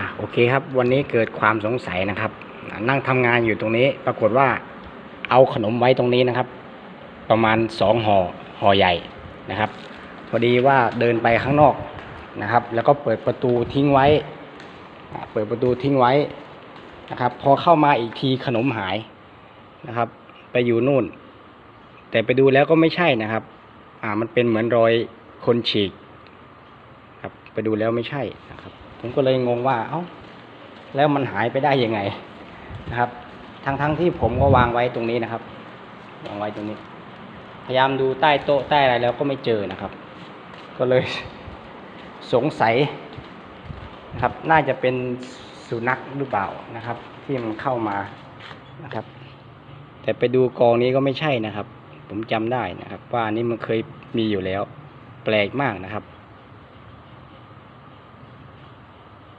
อะโอเคครับ วันนี้เกิดความสงสัยนะครับ นั่งทำงานอยู่ตรงนี้ ปรากฏว่าเอาขนมไว้ตรงนี้นะครับ ประมาณสองห่อห่อใหญ่นะครับพอดีว่าเดินไปข้างนอกนะครับ แล้วก็เปิดประตูทิ้งไว้ เปิดประตูทิ้งไว้นะครับ พอเข้ามาอีกทีขนมหายนะครับ ไปอยู่นู่น แต่ไปดูแล้วก็ไม่ใช่นะครับ อ่ามันเป็นเหมือนรอยคนฉีกครับไปดูแล้วไม่ใช่นะครับ ผมก็เลยงงว่า เอ้า แล้วมันหายไปได้ยังไงนะครับ ทั้งทั้งที่ผมก็วางไว้ตรงนี้นะครับ วางไว้ตรงนี้ พยายามดูใต้โต๊ะใต้อะไรแล้วก็ไม่เจอนะครับ ก็เลยสงสัยนะครับ น่าจะเป็นสุนัขหรือเปล่านะครับ ที่มันเข้ามานะครับ แต่ไปดูกองนี้ก็ไม่ใช่นะครับ ผมจำได้นะครับ ว่านนี้มันเคยมีอยู่แล้ว แปลกมากนะครับ